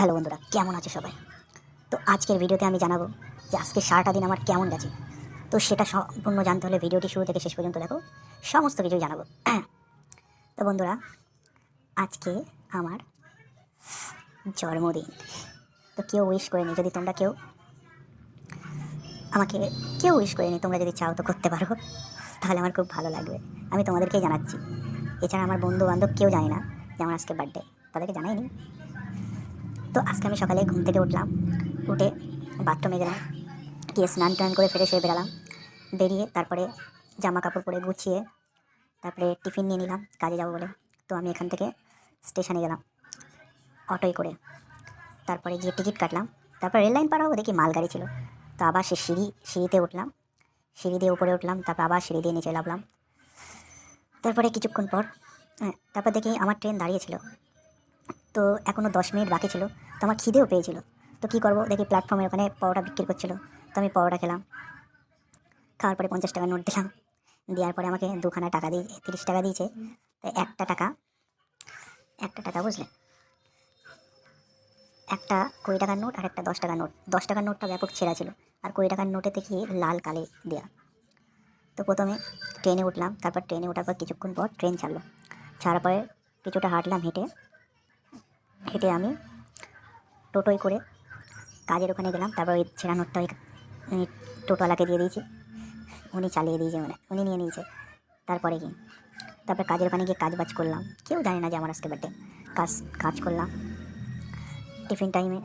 Hello বন্ধুরা, কেমন আছে সবাই? তো আজকের ভিডিওতে আমি জানাব যে আজকে সারাটা দিন আমার কেমন গেছে। তো সেটা সম্পূর্ণ জানতে হলে ভিডিওটি শুরু থেকে শেষ পর্যন্ত দেখো, সমস্ত কিছুই জানাব। তো বন্ধুরা, আজকে আমার জন্মদিন। তো কেউ উইশ করেনি, যদি তোমরা কেউ আমাকে, কেউ উইশ করেনি, তোমরা যদি চাও তো করতে পারো। তাহলে আমার খুব ভালো লাগবে। আমি তোমাদেরকেই জানাচ্ছি। এছাড়া আমার বন্ধু বান্ধব কেউ জানে না যে আমার আজকে বার্থডে তাদেরকে জানাইনি। তো আজকে আমি সকালে ঘুম থেকে উঠলাম, উঠে বাথরুমে গেলাম, গিয়ে স্নান টান করে ফ্রেশ হয়ে বেরালাম, বেরিয়ে তারপরে জামা কাপড় পরে গুছিয়ে তারপরে টিফিন নিয়ে নিলাম, কাজে যাব বলে। তো আমি এখান থেকে স্টেশনে গেলাম, অটোয় করে। তারপরে গিয়ে টিকিট কাটলাম, তারপর রেল লাইন পার হব দেখি মালগাড়ি ছিল। তো আবার সে সিঁড়ি, সিঁড়িতে উঠলাম, সিঁড়ি দিয়ে উপরে উঠলাম, তারপর আবার সিঁড়ি দিয়ে নিচে নামলাম তারপরে কিছুক্ষণ পর হ্যাঁ তারপর দেখি আমার ট্রেন দাঁড়িয়েছিল তো এখনও দশ মিনিট বাকি ছিল, তো আমার খিদেও পেয়েছিল। তো কী করব? দেখি প্ল্যাটফর্মের ওখানে পরোটা বিক্রি করছিল, তো আমি পরোটা খেলাম। খাওয়ার পরে পঞ্চাশ টাকা নোট দিলাম, দেওয়ার পরে আমাকে দুখানা টাকা দিয়ে, তিরিশ টাকা দিয়েছে। তো একটা টাকা একটা টাকা বুঝলে? একটা কুড়ি টাকার নোট আর একটা দশ টাকার নোট। দশ টাকার নোটটা ব্যাপক ছেঁড়া ছিল, আর কুড়ি টাকার নোটে দেখি লাল কালি দেওয়া তো প্রথমে ট্রেনে উঠলাম, তারপর ট্রেনে ওঠার পর কিছুক্ষণ পর ট্রেন ছাড়লো। ছাড়ার পরে কিছুটা হাঁটলাম, হেঁটে হেঁটে আমি টোটোয় করে কাজের ওখানে গেলাম। তারপর ওই ছেঁড়া নোটটা ওই টোটোওয়ালাকে দিয়ে দিয়েছি। উনি চালিয়ে দিয়েছে মানে উনি নিয়ে নিয়েছে। তারপরে কি? তারপরে কাজের ওখানে গিয়ে কাজ বাজ করলাম। কেউ জানে না যে আমার আজকে বার্থডে কাজ কাজ করলাম। টিফিন টাইমে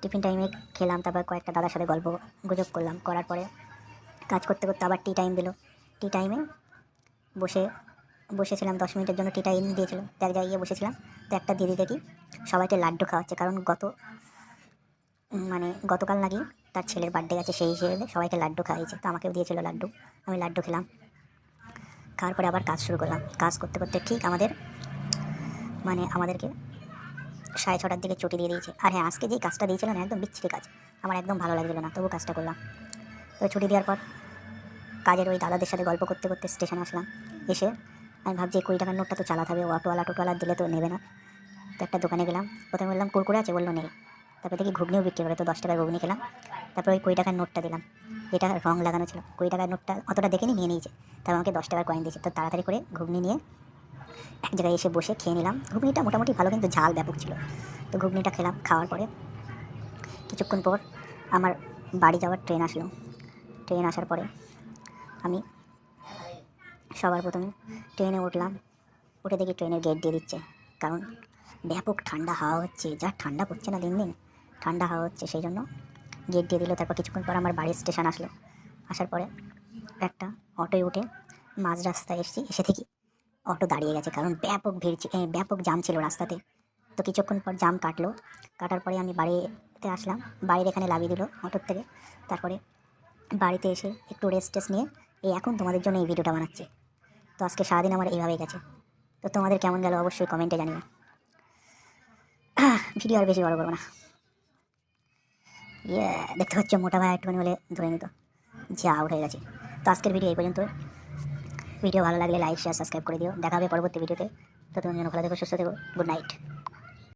টিফিন টাইমে খেলাম, তারপর কয়েকটা দাদার সাথে গল্প গুজব করলাম। করার পরে কাজ করতে করতে আবার টি টাইম দিল। টি টাইমে বসে বসেছিলাম, দশ মিনিটের জন্য টি টাইম দিয়েছিল তো এক জায়গায় গিয়ে বসেছিলাম। তো একটা দিদি দেখি, সবাইকে লাড্ডু খাওয়াচ্ছে। কারণ গত মানে গতকাল নাকি তার ছেলের বার্থডে গেছে সেই হিসেবে সবাইকে লাড্ডু খাওয়াইছে তো আমাকেও দিয়েছিল লাড্ডু। আমি লাড্ডু খেলাম। খাওয়ার পরে আবার কাজ শুরু করলাম। কাজ করতে করতে ঠিক আমাদের মানে আমাদেরকে সাড়ে ছটার দিকে ছুটি দিয়ে দিয়েছে। আর হ্যাঁ আজকে যেই কাজটা দিয়েছিল না একদম বিচ্ছিরি কাজ। আমার একদম ভালো লাগছিল না, তবু কাজটা করলাম। তো ছুটি দেওয়ার পর কাজের ওই দাদাদের সাথে গল্প করতে করতে স্টেশনে আসলাম। এসে আমি ভাবছি কুড়ি টাকার নোটটা তো চালাতে হবে, অটোওয়ালা টোটোওয়ালা দিলে তো নেবে না। তো একটা দোকানে গেলাম, প্রথমে বললাম কুরকুরে আছে? বলল, নেই। তারপর দেখি ঘুগনিও বিক্রি করে, তো দশ টাকার ঘুগনি খেলাম। তারপর ওই কুড়ি টাকার নোটটা দিলাম। এটা রং লাগানো ছিল। কুড়ি টাকার নোটটা অতটা দেখে নিয়ে নিয়েছে। তারপর আমাকে দশ টাকার কয়েন দিয়েছে। তো তাড়াতাড়ি করে ঘুগনি নিয়ে এক জায়গায় এসে বসে খেয়ে নিলাম। ঘুগনিটা মোটামুটি ভালো, কিন্তু ঝাল ব্যাপক ছিল। তো ঘুগনিটা খেলাম, খাওয়ার পরে কিছুক্ষণ পর আমার বাড়ি যাওয়ার ট্রেন আসলো। ট্রেন আসার পরে আমি সবার প্রথমে ট্রেনে উঠলাম। উঠে দেখি ট্রেনের গেট দিয়ে দিচ্ছে। কারণ ব্যাপক ঠান্ডা হাওয়া হচ্ছে। যা ঠান্ডা পড়ছে না দিন দিন, ঠান্ডা হাওয়া হচ্ছে সেই জন্য গেট দিয়ে দিল। তারপর কিছুক্ষণ পর আমার বাড়ির স্টেশন আসলো। আসার পরে একটা অটোয় উঠে মাঝ রাস্তায় এসেছি। এসে থেকে অটো দাঁড়িয়ে গেছে। কারণ ব্যাপক ভিড় ব্যাপক জাম ছিল রাস্তাতে। তো কিছুক্ষণ পর জাম কাটলো। কাটার পরে আমি বাড়িতে আসলাম। বাড়ির এখানে লাভিয়ে দিল অটোর থেকে। তারপরে বাড়িতে এসে একটু রেস্ট টেস্ট নিয়ে, এই এখন তোমাদের জন্য এই ভিডিওটা বানাচ্ছি। তো আজকে সারাদিন আমার এইভাবেই গেছে। তো তোমাদের কেমন গেল অবশ্যই কমেন্টে জানিও। ভিডিও আর বেশি বড় করব না। ইয়ে দেখতে পাচ্ছ মোটা ভাই একটুখানি বলে ধরে নিত। যে আউট হয়ে গেছে। তো আজকের ভিডিও এই পর্যন্ত ভিডিও ভালো লাগলে লাইক শেয়ার সাবস্ক্রাইব করে দিও। দেখা হবে পরবর্তী ভিডিওতে তো। তুমি যেন ভালো থেকো, সুস্থ থেকো। Good night